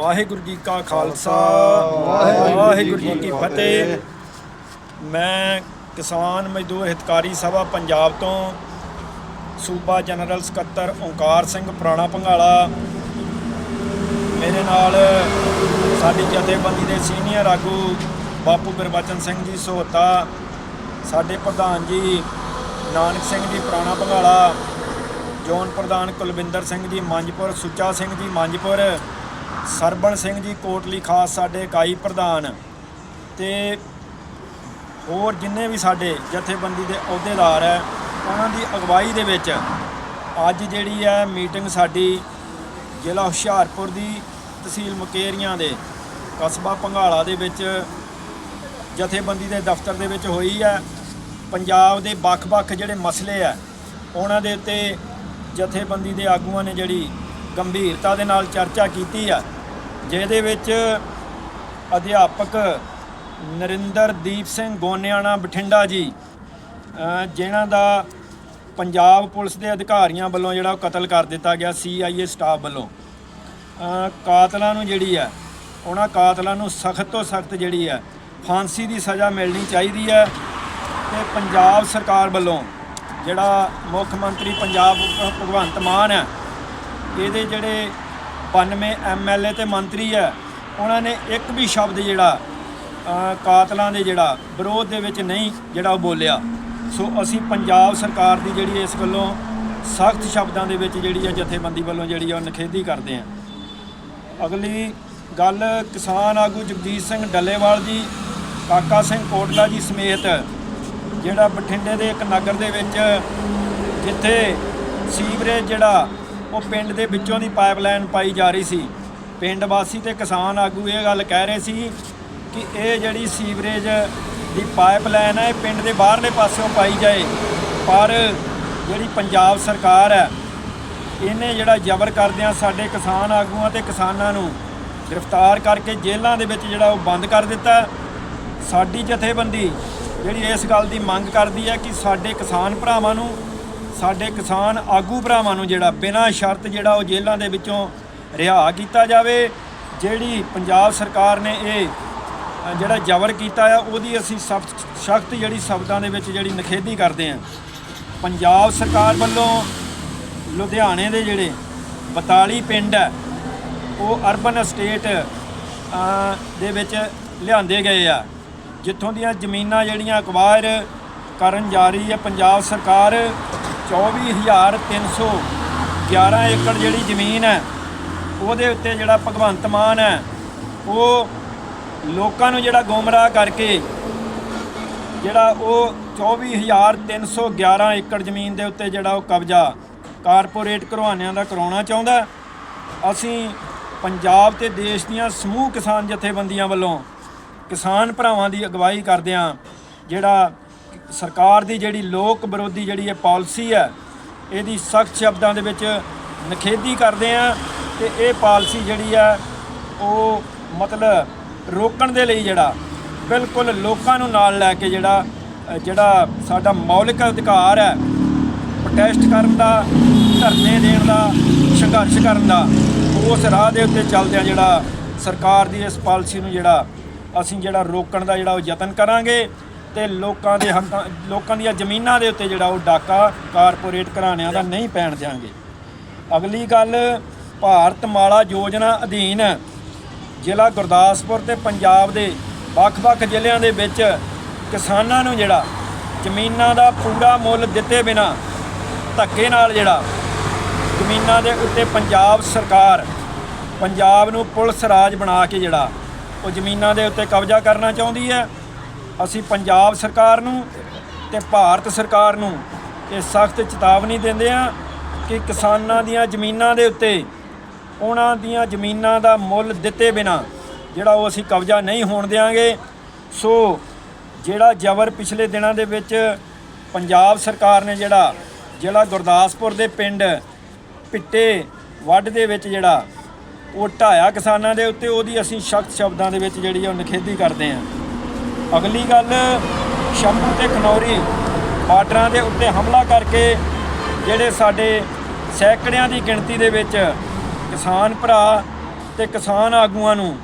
ਵਾਹਿਗੁਰੂ ਜੀ ਕਾ ਖਾਲਸਾ ਵਾਹਿਗੁਰੂ ਜੀ ਕੀ ਫਤਿਹ। ਮੈਂ ਕਿਸਾਨ ਮਜ਼ਦੂਰ ਹਿਤਕਾਰੀ ਸਭਾ ਪੰਜਾਬ ਤੋਂ ਸੂਬਾ ਜਨਰਲ ਸਕੱਤਰ ਓਂਕਾਰ ਸਿੰਘ ਪੁਰਾਣਾ ਭੰਗਾਲਾ ਮੇਰੇ ਨਾਲ ਸਾਡੀ ਜਥੇਬੰਦੀ ਦੇ ਸੀਨੀਅਰ ਆਗੂ ਬਾਪੂ ਗੁਰਬਚਨ ਸਿੰਘ ਜੀ ਸੋਹਤਾ ਸਾਡੇ ਪ੍ਰਧਾਨ ਜੀ ਨਾਨਕ ਸਿੰਘ ਜੀ ਪੁਰਾਣਾ ਭੰਗਾਲਾ ਜੋਨ ਪ੍ਰਧਾਨ ਕੁਲਵਿੰਦਰ ਸਿੰਘ ਜੀ ਮੰਜਪੁਰ ਸੁੱਚਾ ਸਿੰਘ ਜੀ ਮੰਜਪੁਰ ਸਰਬਣ ਸਿੰਘ ਜੀ ਕੋਟਲੀ ਖਾਸ ਸਾਡੇ ਇਕਾਈ ਪ੍ਰਧਾਨ ਤੇ ਹੋਰ ਜਿੰਨੇ ਵੀ ਸਾਡੇ ਜਥੇਬੰਦੀ ਦੇ ਅਹੁਦੇਦਾਰ ਹੈ, ਉਹਨਾਂ ਦੀ ਅਗਵਾਈ ਦੇ ਵਿੱਚ ਅੱਜ ਜਿਹੜੀ ਹੈ ਮੀਟਿੰਗ ਸਾਡੀ ਜ਼ਿਲ੍ਹਾ ਹੁਸ਼ਿਆਰਪੁਰ ਦੀ ਤਹਿਸੀਲ ਮੁਕੇਰੀਆਂ ਦੇ ਕਸਬਾ ਪੰਘਾਲਾ ਦੇ ਵਿੱਚ ਜਥੇਬੰਦੀ ਦੇ ਦਫ਼ਤਰ ਦੇ ਵਿੱਚ ਹੋਈ ਹੈ। ਪੰਜਾਬ ਦੇ ਵੱਖ-ਵੱਖ ਜਿਹੜੇ ਮਸਲੇ ਆ ਉਹਨਾਂ ਦੇ ਉੱਤੇ ਜਥੇਬੰਦੀ ਦੇ ਆਗੂਆਂ ਨੇ ਜਿਹੜੀ ਗੰਭੀਰਤਾ ਦੇ ਨਾਲ ਚਰਚਾ ਕੀਤੀ ਆ ਜਿਹਦੇ ਵਿੱਚ ਅਧਿਆਪਕ ਨਰਿੰਦਰਦੀਪ ਸਿੰਘ ਗੋਨਿਆਣਾ ਬਠਿੰਡਾ ਜੀ ਅ, ਜਿਨ੍ਹਾਂ ਦਾ ਪੰਜਾਬ ਪੁਲਿਸ ਦੇ ਅਧਿਕਾਰੀਆਂ ਵੱਲੋਂ ਜਿਹੜਾ ਉਹ ਕਤਲ ਕਰ ਦਿੱਤਾ ਗਿਆ ਸੀਆਈਏ ਸਟਾਫ ਵੱਲੋਂ। ਕਾਤਲਾਂ ਨੂੰ ਜਿਹੜੀ ਹੈ ਉਹਨਾਂ ਕਾਤਲਾਂ ਨੂੰ ਸਖਤ ਤੋਂ ਸਖਤ ਜਿਹੜੀ ਹੈ ਫਾਂਸੀ ਦੀ ਸਜ਼ਾ ਮਿਲਣੀ ਚਾਹੀਦੀ ਹੈ ਤੇ ਪੰਜਾਬ ਸਰਕਾਰ ਵੱਲੋਂ ਜਿਹੜਾ ਮੁੱਖ ਮੰਤਰੀ ਪੰਜਾਬ ਭਗਵੰਤ ਮਾਨ ਹੈ ਇਹਦੇ ਜਿਹੜੇ 92 ਐਮਐਲਏ ਤੇ ਮੰਤਰੀ ਹੈ। ਉਹਨਾਂ ਨੇ ਇੱਕ ਵੀ ਸ਼ਬਦ ਜਿਹੜਾ ਕਾਤਲਾਂ ਦੇ ਜਿਹੜਾ ਵਿਰੋਧ ਦੇ ਵਿੱਚ ਨਹੀਂ ਜਿਹੜਾ ਉਹ ਬੋਲਿਆ। ਸੋ ਅਸੀਂ ਪੰਜਾਬ ਸਰਕਾਰ ਦੀ ਜਿਹੜੀ ਇਸ ਵੱਲੋਂ ਸਖਤ ਸ਼ਬਦਾਂ ਦੇ ਵਿੱਚ ਜਿਹੜੀ ਹੈ ਜਥੇਬੰਦੀ ਵੱਲੋਂ ਜਿਹੜੀ ਆ ਉਹ ਨਿਖੇਧੀ ਕਰਦੇ ਹਾਂ। ਅਗਲੀ ਗੱਲ, ਕਿਸਾਨ ਆਗੂ ਜਗਜੀਤ ਸਿੰਘ ਡੱਲੇਵਾਲ ਜੀ, ਕਾਕਾ ਸਿੰਘ ਕੋਟਲਾ ਜੀ ਸਮੇਤ ਜਿਹੜਾ ਬਠਿੰਡੇ ਦੇ ਇੱਕ ਨਗਰ ਦੇ ਵਿੱਚ ਜਿੱਥੇ ਸੀਵਰੇਜ ਜਿਹੜਾ ਉਹ ਪਿੰਡ ਦੇ ਵਿੱਚੋਂ ਦੀ ਪਾਈਪਲਾਈਨ ਪਾਈ ਜਾ ਰਹੀ ਸੀ। ਪਿੰਡ ਵਾਸੀ ਤੇ ਕਿਸਾਨ ਆਗੂ ਇਹ ਗੱਲ ਕਹਿ ਰਹੇ ਸੀ ਕਿ ਇਹ ਜਿਹੜੀ ਸੀਵਰੇਜ ਦੀ ਪਾਈਪਲਾਈਨ ਹੈ, ਇਹ ਪਿੰਡ ਦੇ ਬਾਹਰਲੇ ਪਾਸਿਓਂ ਪਾਈ ਜਾਏ। ਪਰ ਜਿਹੜੀ ਪੰਜਾਬ ਸਰਕਾਰ ਹੈ, ਇਹਨੇ ਜਿਹੜਾ ਜ਼ਬਰ ਕਰਦਿਆਂ ਸਾਡੇ ਕਿਸਾਨ ਆਗੂਆਂ ਤੇ ਕਿਸਾਨਾਂ ਨੂੰ ਗ੍ਰਿਫਤਾਰ ਕਰਕੇ ਜੇਲ੍ਹਾਂ ਦੇ ਵਿੱਚ ਜਿਹੜਾ ਉਹ ਬੰਦ ਕਰ ਦਿੱਤਾ। ਸਾਡੀ ਜਥੇਬੰਦੀ ਜਿਹੜੀ ਇਸ ਗੱਲ ਦੀ ਮੰਗ ਕਰਦੀ ਹੈ ਕਿ ਸਾਡੇ ਕਿਸਾਨ ਭਰਾਵਾਂ ਨੂੰ ਸਾਡੇ ਕਿਸਾਨ ਆਗੂ ਭਰਾਵਾਂ ਨੂੰ ਜਿਹੜਾ ਬਿਨਾਂ ਸ਼ਰਤ ਜਿਹੜਾ ਉਹ ਜੇਲ੍ਹਾਂ ਦੇ ਵਿੱਚੋਂ ਰਿਹਾ ਕੀਤਾ ਜਾਵੇ, ਜਿਹੜੀ ਪੰਜਾਬ ਸਰਕਾਰ ਨੇ ਇਹ ਜਿਹੜਾ ਜ਼ਬਰ ਕੀਤਾ ਆ, ਉਹਦੀ ਅਸੀਂ ਸਖਤ ਸਖਤ ਜਿਹੜੀ ਸ਼ਬਦਾਂ ਦੇ ਵਿੱਚ ਜਿਹੜੀ ਨਿਖੇਧੀ ਕਰਦੇ ਹਾਂ। ਪੰਜਾਬ ਸਰਕਾਰ ਵੱਲੋਂ ਲੁਧਿਆਣੇ ਦੇ ਜਿਹੜੇ 42 ਪਿੰਡ ਹੈ, ਉਹ ਅਰਬਨ ਅਸਟੇਟ ਦੇ ਵਿੱਚ ਲਿਆਂਦੇ ਗਏ ਆ। ਜਿੱਥੋਂ ਦੀਆਂ ਜ਼ਮੀਨਾਂ ਜਿਹੜੀਆਂ ਅਕਵਾਇਰ ਕਰਨ ਜਾ ਰਹੀ ਹੈ, ਪੰਜਾਬ ਸਰਕਾਰ 24311 ਏਕੜ ਜਿਹੜੀ ਜ਼ਮੀਨ ਹੈ, ਉਹਦੇ ਉੱਤੇ ਜਿਹੜਾ ਭਗਵੰਤ ਮਾਨ ਹੈ, ਉਹ ਲੋਕਾਂ ਨੂੰ ਜਿਹੜਾ ਗੁੰਮਰਾਹ ਕਰਕੇ ਜਿਹੜਾ ਉਹ 24311 ਏਕੜ ਜ਼ਮੀਨ ਦੇ ਉੱਤੇ ਜਿਹੜਾ ਉਹ ਕਬਜ਼ਾ ਕਾਰਪੋਰੇਟ ਘਰਵਾਨਿਆਂ ਦਾ ਕਰਾਉਣਾ ਚਾਹੁੰਦਾ ਅਸੀਂ ਪੰਜਾਬ ਤੇ ਦੇਸ਼ ਦੀਆਂ ਸਮੂਹ ਕਿਸਾਨ ਜਥੇਬੰਦੀਆਂ ਵੱਲੋਂ ਕਿਸਾਨ ਭਰਾਵਾਂ ਦੀ ਅਗਵਾਈ ਕਰਦਿਆਂ ਜਿਹੜਾ ਸਰਕਾਰ ਦੀ ਜਿਹੜੀ ਲੋਕ ਵਿਰੋਧੀ ਜਿਹੜੀ ਇਹ ਪਾਲਿਸੀ ਹੈ, ਇਹਦੀ ਸਖਤ ਸ਼ਬਦਾਂ ਦੇ ਵਿੱਚ ਨਿਖੇਧੀ ਕਰਦੇ ਆ ਤੇ ਇਹ ਪਾਲਿਸੀ ਜਿਹੜੀ ਹੈ, ਉਹ ਮਤਲਬ ਰੋਕਣ ਦੇ ਲਈ ਜਿਹੜਾ ਬਿਲਕੁਲ ਲੋਕਾਂ ਨੂੰ ਨਾਲ ਲੈ ਕੇ ਜਿਹੜਾ ਜਿਹੜਾ ਸਾਡਾ ਮੌਲਿਕ ਅਧਿਕਾਰ ਹੈ ਪ੍ਰੋਟੈਸਟ ਕਰਨ ਦਾ, ਧਰਨੇ ਦੇਣ ਦਾ, ਸੰਘਰਸ਼ ਕਰਨ ਦਾ, ਉਸ ਰਾਹ ਦੇ ਉੱਤੇ ਚੱਲਦਿਆਂ ਜਿਹੜਾ ਸਰਕਾਰ ਦੀ ਇਸ ਪਾਲਿਸੀ ਨੂੰ ਜਿਹੜਾ ਅਸੀਂ ਜਿਹੜਾ ਰੋਕਣ ਦਾ ਜਿਹੜਾ ਉਹ ਯਤਨ ਕਰਾਂਗੇ। ਤੇ ਲੋਕਾਂ ਦੇ ਹੱਕਾਂ ਲੋਕਾਂ ਦੀਆਂ ਜ਼ਮੀਨਾਂ ਦੇ ਉੱਤੇ ਜਿਹੜਾ ਉਹ ਡਾਕਾ ਕਾਰਪੋਰੇਟ ਘਰਾਣਿਆਂ ਦਾ ਨਹੀਂ ਪੈਣ ਦਿਆਂਗੇ। ਅਗਲੀ ਗੱਲ, ਭਾਰਤ ਮਾਲਾ ਯੋਜਨਾ ਅਧੀਨ ਜ਼ਿਲ੍ਹਾ ਗੁਰਦਾਸਪੁਰ ਤੇ ਪੰਜਾਬ ਦੇ ਵੱਖ-ਵੱਖ ਜ਼ਿਲ੍ਹਿਆਂ ਦੇ ਵਿੱਚ ਕਿਸਾਨਾਂ ਨੂੰ ਜਿਹੜਾ ਜ਼ਮੀਨਾਂ ਦਾ ਪੂਰਾ ਮੁੱਲ ਦਿੱਤੇ ਬਿਨਾ ਧੱਕੇ ਨਾਲ ਜਿਹੜਾ ਜ਼ਮੀਨਾਂ ਦੇ ਉੱਤੇ ਪੰਜਾਬ ਸਰਕਾਰ, ਪੰਜਾਬ ਨੂੰ ਪੁਲਿਸ ਰਾਜ ਬਣਾ ਕੇ ਜਿਹੜਾ ਉਹ ਜ਼ਮੀਨਾਂ ਦੇ ਉੱਤੇ ਕਬਜ਼ਾ ਕਰਨਾ ਚਾਹੁੰਦੀ ਹੈ। ਅਸੀਂ ਪੰਜਾਬ ਸਰਕਾਰ ਨੂੰ ਤੇ ਭਾਰਤ ਸਰਕਾਰ ਨੂੰ ਇਹ ਸਖਤ ਚੇਤਾਵਨੀ ਦਿੰਦੇ ਹਾਂ ਕਿ ਕਿਸਾਨਾਂ ਦੀਆਂ ਜ਼ਮੀਨਾਂ ਦੇ ਉੱਤੇ ਉਹਨਾਂ ਦੀਆਂ ਜ਼ਮੀਨਾਂ ਦਾ ਮੁੱਲ ਦਿੱਤੇ ਬਿਨਾ ਜਿਹੜਾ ਉਹ ਅਸੀਂ ਕਬਜ਼ਾ ਨਹੀਂ ਹੋਣ ਦੇਵਾਂਗੇ ਸੋ ਜਿਹੜਾ ਜ਼ਬਰ ਪਿਛਲੇ ਦਿਨਾਂ ਦੇ ਵਿੱਚ ਪੰਜਾਬ ਸਰਕਾਰ ਨੇ ਜਿਹੜਾ ਜਿਹੜਾ ਗੁਰਦਾਸਪੁਰ ਦੇ ਪਿੰਡ ਪਿੱਟੇ ਵੱਡ ਦੇ ਵਿੱਚ ਜਿਹੜਾ ਉਹ ਢਾਇਆ ਕਿਸਾਨਾਂ ਦੇ ਉੱਤੇ, ਉਹਦੀ ਅਸੀਂ ਸਖਤ ਸ਼ਬਦਾਂ ਦੇ ਵਿੱਚ ਜਿਹੜੀ ਆ ਉਹ ਨਿਖੇਧੀ ਕਰਦੇ ਹਾਂ। ਅਗਲੀ ਗੱਲ, ਸ਼ੰਭੂ ਤੇ ਖਨੌਰੀ ਬਾਰਡਰਾਂ ਦੇ ਉੱਤੇ ਹਮਲਾ ਕਰਕੇ ਜਿਹੜੇ ਸਾਡੇ ਸੈਂਕੜਿਆਂ ਦੀ ਗਿਣਤੀ ਦੇ ਵਿੱਚ ਕਿਸਾਨ ਭਰਾ ਤੇ ਕਿਸਾਨ ਆਗੂਆਂ ਨੂੰ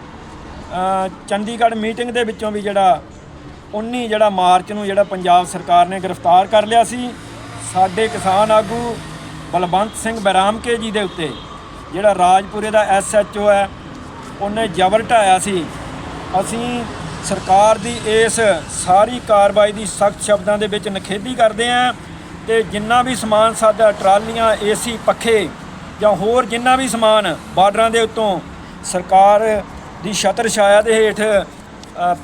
ਚੰਡੀਗੜ੍ਹ ਮੀਟਿੰਗ ਦੇ ਵਿੱਚੋਂ ਵੀ ਜਿਹੜਾ 19 ਜਿਹੜਾ ਮਾਰਚ ਨੂੰ ਜਿਹੜਾ ਪੰਜਾਬ ਸਰਕਾਰ ਨੇ ਗ੍ਰਿਫਤਾਰ ਕਰ ਲਿਆ ਸੀ, ਸਾਡੇ ਕਿਸਾਨ ਆਗੂ ਬਲਵੰਤ ਸਿੰਘ ਬਰਾਮਕੇ ਜੀ ਦੇ ਉੱਤੇ ਜਿਹੜਾ ਰਾਜਪੁਰੇ ਦਾ ਐਸਐਚਓ ਹੈ, ਉਹਨੇ ਜ਼ਬਰ ਢਾਇਆ ਸੀ। ਅਸੀਂ ਸਰਕਾਰ ਦੀ ਇਸ ਸਾਰੀ ਕਾਰਵਾਈ ਦੀ ਸਖਤ ਸ਼ਬਦਾਂ ਦੇ ਵਿੱਚ ਨਿਖੇਧੀ ਕਰਦੇ ਹਾਂ ਤੇ ਜਿੰਨਾ ਵੀ ਸਮਾਨ ਸਾਡਾ ਟਰਾਲੀਆਂ, ਏਸੀ, ਪੱਖੇ ਜਾਂ ਹੋਰ ਜਿੰਨਾ ਵੀ ਸਮਾਨ ਬਾਰਡਰਾਂ ਦੇ ਉੱਤੋਂ ਸਰਕਾਰ ਦੀ ਛਤਰ ਛਾਇਆ ਦੇ ਹੇਠ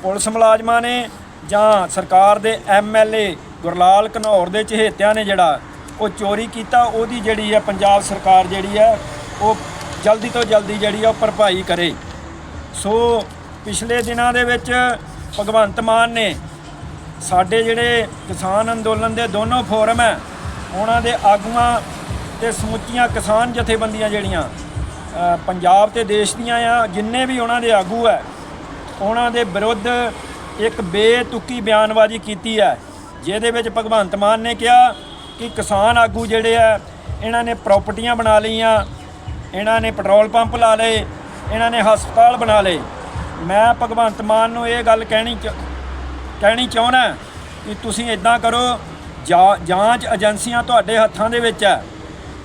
ਪੁਲਿਸ ਮੁਲਾਜ਼ਮਾਂ ਨੇ ਜਾਂ ਸਰਕਾਰ ਦੇ ਐਮਐਲਏ ਗੁਰਲਾਲ ਘਨੌਰ ਦੇ ਚਹੇਤਿਆਂ ਨੇ ਜਿਹੜਾ ਉਹ ਚੋਰੀ ਕੀਤਾ, ਉਹਦੀ ਜਿਹੜੀ ਹੈ ਪੰਜਾਬ ਸਰਕਾਰ ਜਿਹੜੀ ਹੈ ਉਹ ਜਲਦੀ ਤੋਂ ਜਲਦੀ ਜਿਹੜੀ ਆ ਉਹ ਭਰਪਾਈ ਕਰੇ। ਸੋ ਪਿਛਲੇ ਦਿਨਾਂ ਦੇ ਵਿੱਚ ਭਗਵੰਤ ਮਾਨ ਨੇ ਸਾਡੇ ਜਿਹੜੇ ਕਿਸਾਨ ਅੰਦੋਲਨ ਦੇ ਦੋਨੋਂ ਫੋਰਮ ਹੈ, ਉਹਨਾਂ ਦੇ ਆਗੂਆਂ ਤੇ ਸਮੁੱਚੀਆਂ ਕਿਸਾਨ ਜਥੇਬੰਦੀਆਂ ਜਿਹੜੀਆਂ ਪੰਜਾਬ ਤੇ ਦੇਸ਼ ਦੀਆਂ ਆ, ਜਿੰਨੇ ਵੀ ਉਹਨਾਂ ਦੇ ਆਗੂ ਹੈ, ਉਹਨਾਂ ਦੇ ਵਿਰੁੱਧ ਇੱਕ ਬੇਤੁਕੀ ਬਿਆਨਬਾਜ਼ੀ ਕੀਤੀ ਹੈ, ਜਿਹਦੇ ਵਿੱਚ ਭਗਵੰਤ ਮਾਨ ਨੇ ਕਿਹਾ ਕਿ ਕਿਸਾਨ ਆਗੂ ਜਿਹੜੇ ਆ ਇਹਨਾਂ ਨੇ ਪ੍ਰਾਪਰਟੀਆਂ ਬਣਾ ਲਈਆਂ, ਇਹਨਾਂ ਨੇ ਪੈਟਰੋਲ ਪੰਪ ਲਾ ਲਏ, ਇਹਨਾਂ ਨੇ ਹਸਪਤਾਲ ਬਣਾ ਲਏ। ਮੈਂ ਭਗਵੰਤ ਮਾਨ ਨੂੰ ਇਹ ਗੱਲ ਕਹਿਣੀ ਚ- ਕਹਿਣੀ ਚਾਹੁੰਦਾ ਕਿ ਤੁਸੀਂ ਇਦਾਂ ਕਰੋ, ਜਾ- ਜਾਂਚ ਏਜੰਸੀਆਂ ਤੁਹਾਡੇ ਹੱਥਾਂ ਦੇ ਵਿੱਚ ਹੈ।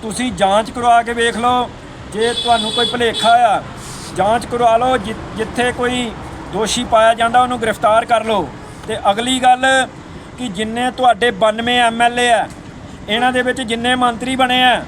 ਤੁਸੀਂ ਜਾਂਚ ਕਰਵਾ ਕੇ ਵੇਖ ਲਓ, ਜੇ ਤੁਹਾਨੂੰ ਕੋਈ ਭੁਲੇਖਾ ਆ, ਜਾਂਚ ਕਰਵਾ ਲਓ, ਜਿ- ਜਿੱਥੇ ਕੋਈ ਦੋਸ਼ੀ ਪਾਇਆ ਜਾਂਦਾ, ਉਹਨੂੰ ਗ੍ਰਿਫਤਾਰ ਕਰ ਲਓ। ਤੇ ਅਗਲੀ ਗੱਲ ਕਿ ਜਿੰਨੇ ਤੁਹਾਡੇ 92 ਐਮਐਲਏ ਆ, ਇਹਨਾਂ ਦੇ ਵਿੱਚ ਜਿੰਨੇ ਮੰਤਰੀ ਬਣੇ ਆ